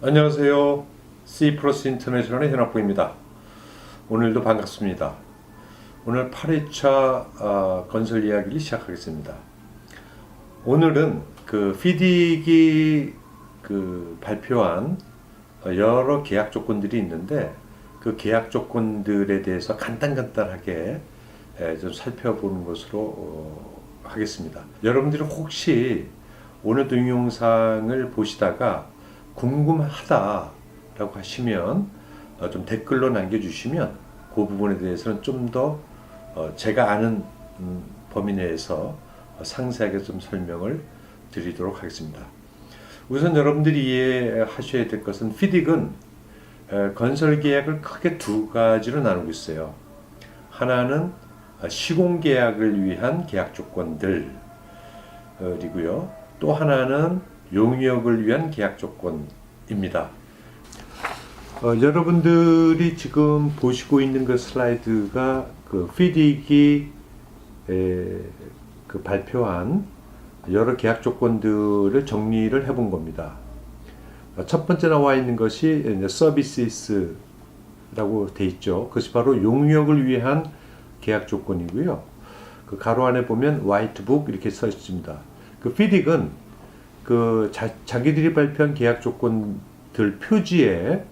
안녕하세요. C 플러스 인터내셔널의 현학부입니다. 오늘도 반갑습니다. 오늘 8회차 아, 건설 이야기를 시작하겠습니다. 오늘은 그 피디기 그 발표한 여러 계약 조건들이 있는데 그 계약 조건들에 대해서 간단간단하게 에, 좀 살펴보는 것으로 어, 하겠습니다. 여러분들이 혹시 오늘 동영상을 보시다가 궁금하다라고 하시면 어, 좀 댓글로 남겨주시면 그 부분에 대해서는 좀더 어, 제가 아는 음, 범위 내에서 어, 상세하게 좀 설명을 드리도록 하겠습니다. 우선 여러분들이 이해하셔야 될 것은 피딕은 에, 건설 계약을 크게 두 가지로 나누고 있어요. 하나는 어, 시공 계약을 위한 계약 조건들 그리고요. 또 하나는 용역을 위한 계약 조건입니다. 어, 여러분들이 지금 보시고 있는 그 슬라이드가 그 피딕이 에, 그 발표한 여러 계약 조건들을 정리를 해본 겁니다. 어, 첫 번째 나와 있는 것이 서비스라고 돼 있죠. 그것이 바로 용역을 위한 계약 조건이고요. 그 가로 안에 보면 화이트북 이렇게 써 있습니다. 그 피딕은 그 자, 자기들이 발표한 계약 조건들 표지에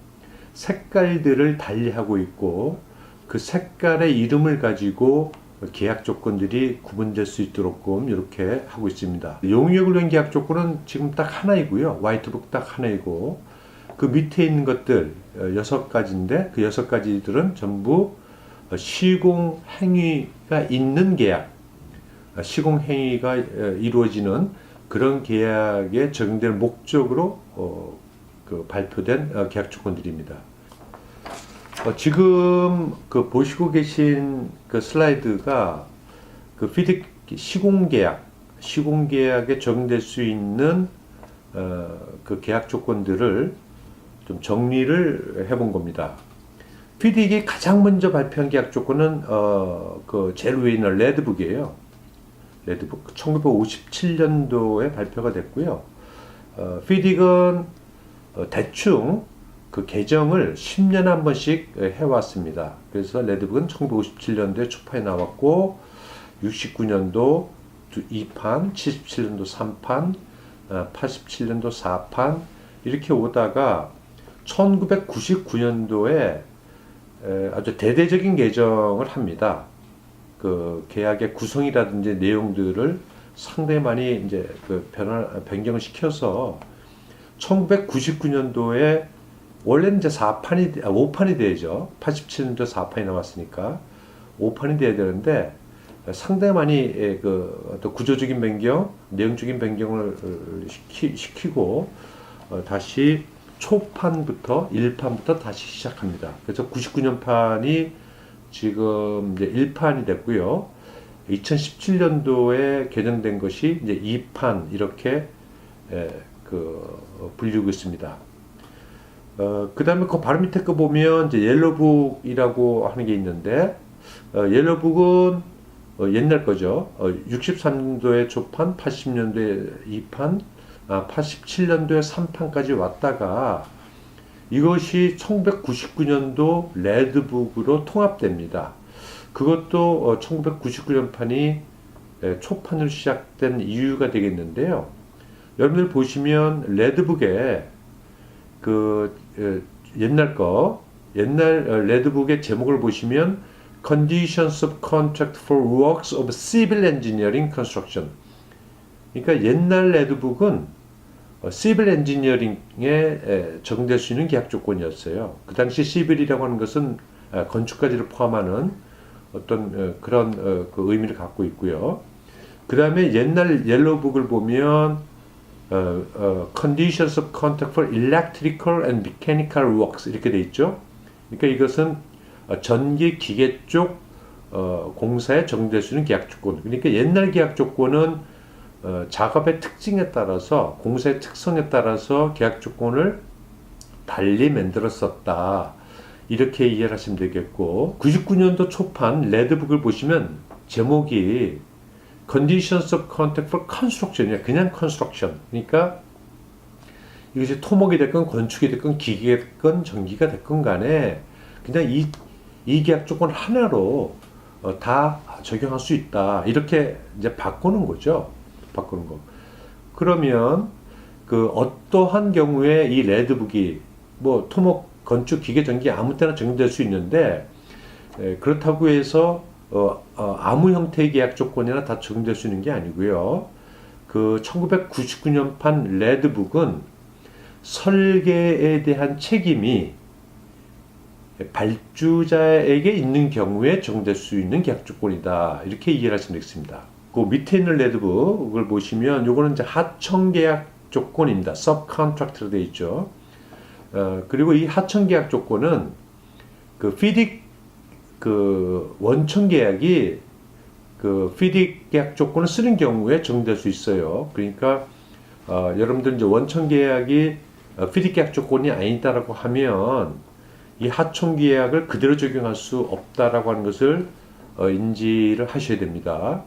색깔들을 달리하고 있고 그 색깔의 이름을 가지고 계약 조건들이 구분될 수 있도록끔 이렇게 하고 있습니다. 용역을 위한 계약 조건은 지금 딱 하나이고요. 화이트북 딱 하나이고 그 밑에 있는 것들 어, 여섯 가지인데 그 여섯 가지들은 전부 시공 행위가 있는 계약, 어, 시공 행위가 어, 이루어지는 그런 계약에 적용될 목적으로 어, 그 발표된 어, 계약 조건들입니다. 어, 지금 그 보시고 계신 그 슬라이드가 그 피드 시공 계약, 시공 계약에 적용될 수 있는 어, 그 계약 조건들을 좀 정리를 해본 겁니다. 피딕이 가장 먼저 발표한 계약 조건은 어, 그 제일 위에 있는 레드북이에요. 레드북 1957년도에 발표가 됐고요. 어, 피딕은 어, 대충 그 개정을 10년에 한 번씩 해왔습니다. 그래서 레드북은 1957년도에 초파에 나왔고 69년도 2판, 77년도 3판, 87년도 4판 이렇게 오다가 1999년도에 아주 대대적인 개정을 합니다. 그 계약의 구성이라든지 내용들을 상당히 많이 이제 그 변화 변경을 시켜서 1999년도에 원래는 이제 4판이 아, 5판이 되죠. 87년도 4판이 나왔으니까 5판이 돼야 되는데 상당히 많이 예, 그 어떤 구조적인 변경, 내용적인 변경을 시키, 시키고 어, 다시 초판부터 1판부터 다시 시작합니다. 그래서 99년판이 지금 이제 1판이 됐고요. 2017년도에 개정된 것이 이제 2판 이렇게 에, 그 불리고 있습니다. 어, 그 다음에 그 바로 밑에 거 보면 이제 옐로북이라고 하는 게 있는데 어, 옐로북은 어, 옛날 거죠. 어, 63년도에 초판, 80년도에 2판, 아, 87년도에 3판까지 왔다가 이것이 1999년도 레드북으로 통합됩니다. 그것도 어, 1999년판이 초판으로 시작된 이유가 되겠는데요. 여러분들 보시면 레드북에 그 옛날 거 옛날 어, 레드북의 제목을 보시면 Conditions of Contract for Works of Civil Engineering Construction. 그러니까 옛날 레드북은 시빌 엔지니어링에 적용될 수 있는 계약 조건이었어요. 그 당시 시빌이라고 하는 것은 아, 건축까지를 포함하는 어떤 어, 그런 어, 그 의미를 갖고 있고요. 그 다음에 옛날 옐로북을 보면 어, 어, Conditions of Contract for Electrical and Mechanical Works 이렇게 돼 있죠. 그러니까 이것은 전기 기계 쪽 어, 공사에 적용될 수 있는 계약 조건. 그러니까 옛날 계약 조건은 어, 작업의 특징에 따라서 공사의 특성에 따라서 계약 조건을 달리 만들었었다. 이렇게 이해를 하시면 되겠고 99년도 초판 레드북을 보시면 제목이 Conditions of Contract for Construction이야. 그냥 Construction. 그러니까 이것이 토목이 됐건 건축이 됐건 기계가 됐건 전기가 됐건 간에 그냥 이, 이 계약 조건 하나로 어, 다 적용할 수 있다. 이렇게 이제 바꾸는 거죠. 바꾸는 거. 그러면 그 어떠한 경우에 이 레드북이 뭐 토목 건축 기계 전기 아무 때나 적용될 수 있는데 에, 그렇다고 해서 어, 어, 아무 형태의 계약 조건이나 다 적용될 수 있는 게 아니고요. 그 1999년판 레드북은 설계에 대한 책임이 발주자에게 있는 경우에 적용될 수 있는 계약 조건이다. 이렇게 이해를 하시면 되겠습니다. 그 밑에 있는 레드북을 보시면 요거는 이제 하청 계약 조건입니다. subcontract로 되어 있죠. 어, 그리고 이 하청 계약 조건은 그 피딕 그 원청 계약이 그 피딕 계약 조건을 쓰는 경우에 적용될 수 있어요. 그러니까 어, 여러분들 이제 원청 계약이 어, 피딕 계약 조건이 아니다라고 하면 이 하청 계약을 그대로 적용할 수 없다라고 하는 것을 어, 인지를 하셔야 됩니다.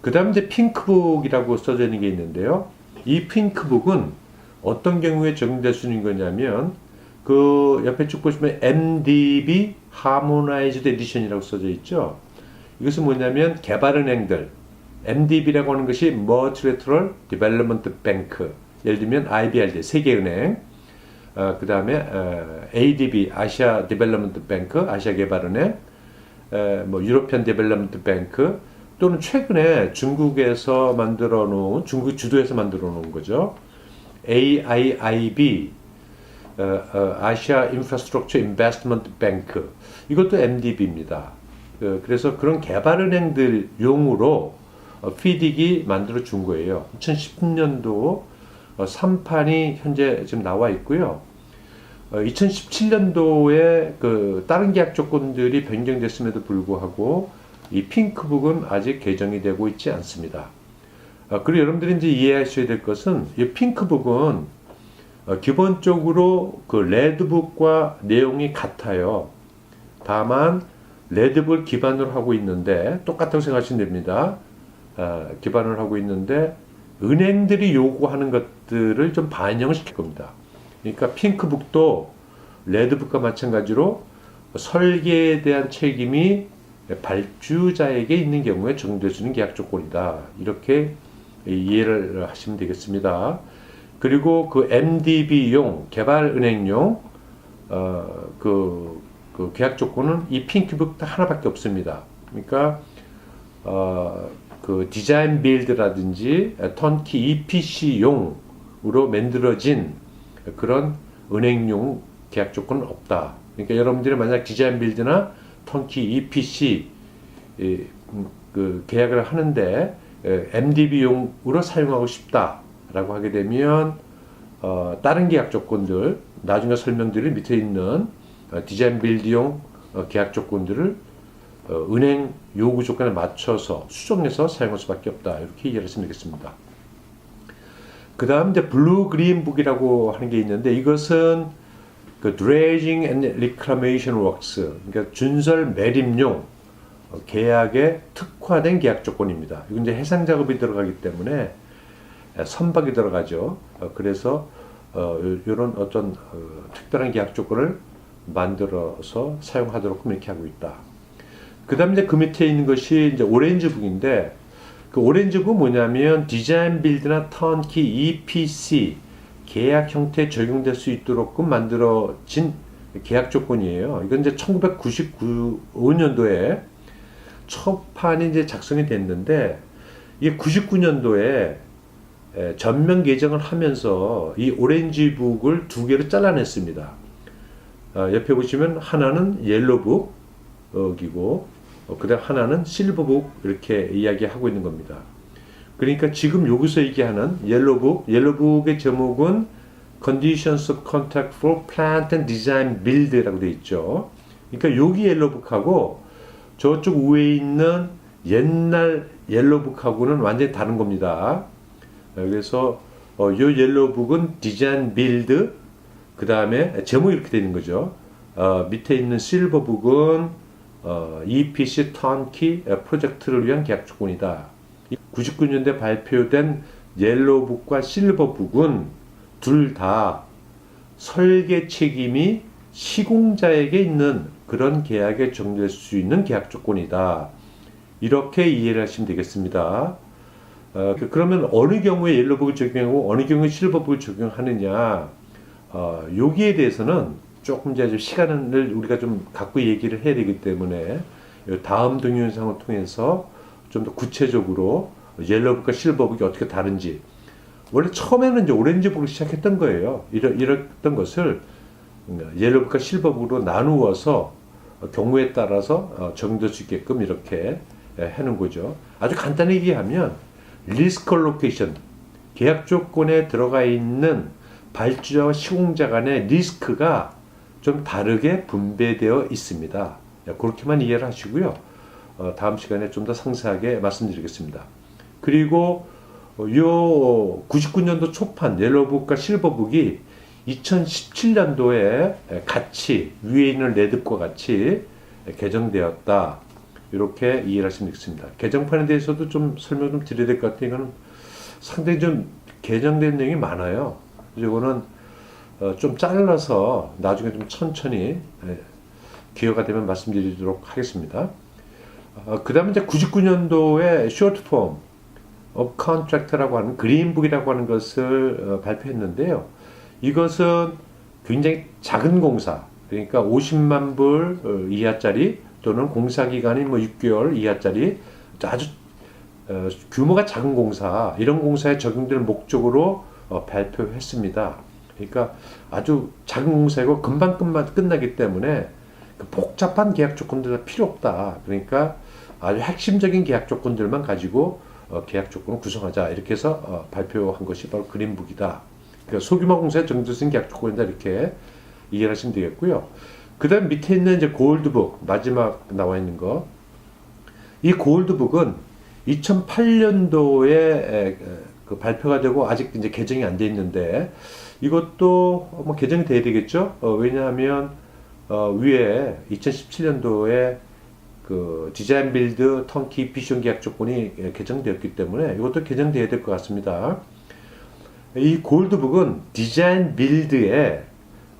그 다음 이제 핑크북이라고 써져 있는 게 있는데요. 이 핑크북은 어떤 경우에 적용될 수 있는 거냐면 그 옆에 쭉 보시면 MDB Harmonized Edition이라고 써져 있죠. 이것은 뭐냐면 개발은행들. MDB라고 하는 것이 Multilateral Development Bank. 예를 들면 IBRD 세계은행. 어, 그 다음에 어, ADB 아시아 디벨롭먼트 뱅크 아시아 개발은행. 에, 뭐 유로피안 디벨롭먼트 뱅크 또는 최근에 중국에서 만들어 놓은 중국 주도에서 만들어 놓은 거죠. AIIB 어, 어, 아시아 인프라스트럭처 인베스트먼트 뱅크 이것도 MDB입니다. 그, 그래서 그런 개발은행들 용으로 어, 피딕이 만들어 준 거예요. 2010년도 어, 3판이 현재 지금 나와 있고요. 어, 2017년도에 그 다른 계약 조건들이 변경됐음에도 불구하고 이 핑크북은 아직 개정이 되고 있지 않습니다. 어, 그리고 여러분들이 이제 이해하셔야 될 것은 이 핑크북은 어, 기본적으로 그 레드북과 내용이 같아요. 다만 레드북을 기반으로 하고 있는데 똑같다고 생각하시면 됩니다. 어, 기반을 하고 있는데 은행들이 요구하는 것들을 좀 반영을 시킬 겁니다. 그러니까 핑크북도 레드북과 마찬가지로 설계에 대한 책임이 발주자에게 있는 경우에 있는 계약 조건이다. 이렇게 이해를 하시면 되겠습니다. 그리고 그 MDB용 개발은행용 어, 그, 그 계약 조건은 이딱 하나밖에 없습니다. 그러니까 어, 그 디자인 빌드라든지 턴키 EPC용으로 만들어진 그런 은행용 계약 조건은 없다. 그러니까 여러분들이 만약 디자인 빌드나 턴키 EPC 이, 음, 그 계약을 하는데 MDB용으로 사용하고 싶다라고 하게 되면 어, 다른 계약 조건들 나중에 설명드릴 밑에 있는 어, 디자인 빌드용 어, 계약 조건들을 어, 은행 요구 조건에 맞춰서 수정해서 사용할 수밖에 없다 이렇게 이해를 했으면 되겠습니다. 그 다음 이제 블루 그린 북이라고 하는 게 있는데 이것은 그 dredging and reclamation works 그러니까 준설 매립용 어, 계약에 특화된 계약 조건입니다. 이건 이제 해상 작업이 들어가기 때문에 에, 선박이 들어가죠. 어, 그래서 어, 이런 어떤 어, 특별한 계약 조건을 만들어서 사용하도록 이렇게 하고 있다. 그 다음에 이제 그 밑에 있는 것이 이제 오렌지 북인데 그 오렌지북은 뭐냐면 디자인 빌드나 턴키 EPC 계약 형태에 적용될 수 있도록 만들어진 계약 조건이에요. 이건 이제 1999년도에 첫 판이 이제 작성이 됐는데 이게 99년도에 전면 개정을 하면서 이 오렌지북을 두 개로 잘라냈습니다. 어, 옆에 보시면 하나는 옐로북이고 어, 그다음 하나는 실버북 이렇게 이야기하고 있는 겁니다. 그러니까 지금 여기서 얘기하는 옐로북, 옐로북의 제목은 Conditions of Contract for Plant and Design Build라고 되어 있죠. 그러니까 여기 옐로북하고 저쪽 위에 있는 옛날 옐로북하고는 완전히 다른 겁니다. 그래서 어, 요 옐로북은 디자인 빌드 그 다음에 제목이 이렇게 되는 거죠. 어, 밑에 있는 실버북은 어, EPC 턴키 프로젝트를 위한 계약 조건이다. 99년대 발표된 옐로북과 실버북은 둘 다 설계 책임이 시공자에게 있는 그런 계약에 정될 수 있는 계약 조건이다. 이렇게 이해를 하시면 되겠습니다. 어, 그- 그러면 어느 경우에 옐로북을 적용하고 어느 경우에 실버북을 적용하느냐 어, 여기에 대해서는 조금 이제 좀 시간을 우리가 좀 갖고 얘기를 해야 되기 때문에 이 다음 동영상을 통해서 좀 더 구체적으로 옐로북과 실버북이 어떻게 다른지 원래 처음에는 이제 오렌지북을 시작했던 거예요. 이러, 이랬던 것을 옐로북과 실버북으로 나누어서 경우에 따라서 어, 정될 수 있게끔 이렇게 예, 해놓은 거죠. 아주 간단히 얘기하면 리스크 컬로케이션 계약 조건에 들어가 있는 발주자와 시공자 간의 리스크가 좀 다르게 분배되어 있습니다. 예, 그렇게만 이해를 하시고요. 어, 다음 시간에 좀 더 상세하게 말씀드리겠습니다. 그리고 어, 요 99년도 초판 옐로북과 실버북이 2017년도에 같이 위에 있는 레드과 같이 개정되었다. 이렇게 이해를 하시면 되겠습니다. 개정판에 대해서도 좀 설명 좀 드려야 될 것 같아요. 이거는 상당히 좀 개정된 내용이 많아요. 이거는 어, 좀 잘라서 나중에 좀 천천히 예, 기회가 되면 말씀드리도록 하겠습니다. 어, 그 다음에 이제 99년도에 쇼트 폼 of contract라고 하는 그린북이라고 하는 것을 어, 발표했는데요. 이것은 굉장히 작은 공사, 그러니까 50만 불 어, 이하짜리 또는 공사 기간이 뭐 6개월 이하짜리 아주 어, 규모가 작은 공사 이런 공사에 적용될 목적으로 어, 발표했습니다. 그러니까 아주 작은 공사이고 금방 끝나기 때문에 그 복잡한 계약 조건들은 필요 없다. 그러니까 아주 핵심적인 계약 조건들만 가지고 어, 계약 조건을 구성하자 이렇게 해서 어, 발표한 것이 바로 그린북이다. 그러니까 소규모 공사에 정도된 계약 조건이다 이렇게 이해를 하시면 되겠고요. 그다음 밑에 있는 이제 골드북 마지막 나와 있는 거. 이 골드북은 2008년도에 그 발표가 되고 아직 이제 개정이 안 돼 있는데 이것도 뭐 개정이 돼야 되겠죠. 어, 왜냐하면 어, 위에 2017년도에 그 디자인 빌드 턴키 비션 계약 조건이 예, 개정되었기 때문에 이것도 개정돼야 될 것 같습니다. 이 골드북은 디자인 빌드에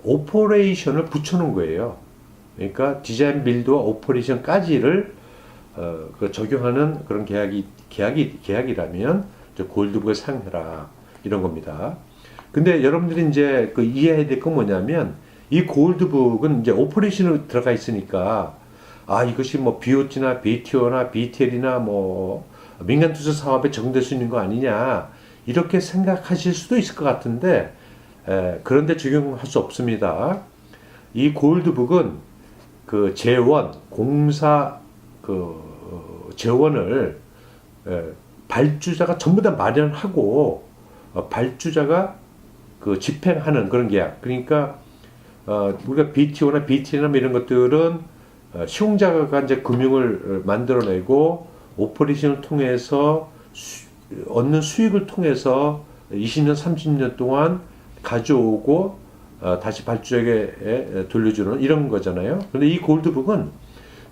오퍼레이션을 붙여놓은 거예요. 그러니까 디자인 빌드와 오퍼레이션까지를 어, 그 적용하는 그런 계약이 계약이 계약이라면 저 골드북을 사용해라 이런 겁니다. 근데 여러분들이 이제 그 이해해야 될 건 뭐냐면 이 골드북은 이제 오퍼레이션으로 들어가 있으니까 아 이것이 뭐 BOT나 BTO나 BTL이나 뭐 민간 투자 사업에 적용될 수 있는 거 아니냐 이렇게 생각하실 수도 있을 것 같은데 에, 그런데 적용할 수 없습니다. 이 골드북은 그 재원 공사 그 어, 재원을 에, 발주자가 전부 다 마련하고 어, 발주자가 그 집행하는 그런 계약. 그러니까 어, 우리가 BTO나 BT나 이런 것들은 어, 시공자가 이제 금융을 만들어내고 오퍼레이션을 통해서 수, 얻는 수익을 통해서 20년, 30년 동안 가져오고 어, 다시 발주자에게 돌려주는 이런 거잖아요. 근데 이 골드북은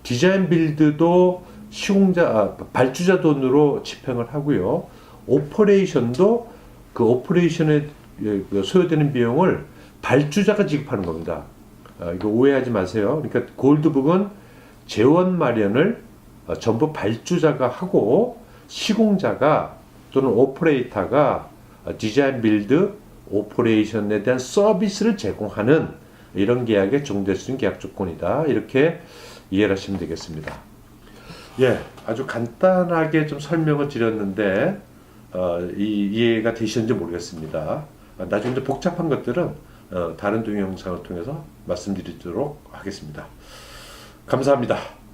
디자인 빌드도 시공자, 아, 발주자 돈으로 집행을 하고요. 오퍼레이션도 그 오퍼레이션에 예, 그 소요되는 비용을 발주자가 지급하는 겁니다. 아, 이거 오해하지 마세요. 그러니까 골드북은 재원 마련을 어, 전부 발주자가 하고 시공자가 또는 오퍼레이터가 어, 디자인 빌드 오퍼레이션에 대한 서비스를 제공하는 이런 계약에 종될 수 있는 계약 조건이다. 이렇게 이해를 하시면 되겠습니다. 예, 아주 간단하게 좀 설명을 드렸는데 어, 이, 이해가 되셨는지 모르겠습니다. 아, 나중에 복잡한 것들은 어, 다른 동영상을 통해서 말씀드리도록 하겠습니다. 감사합니다.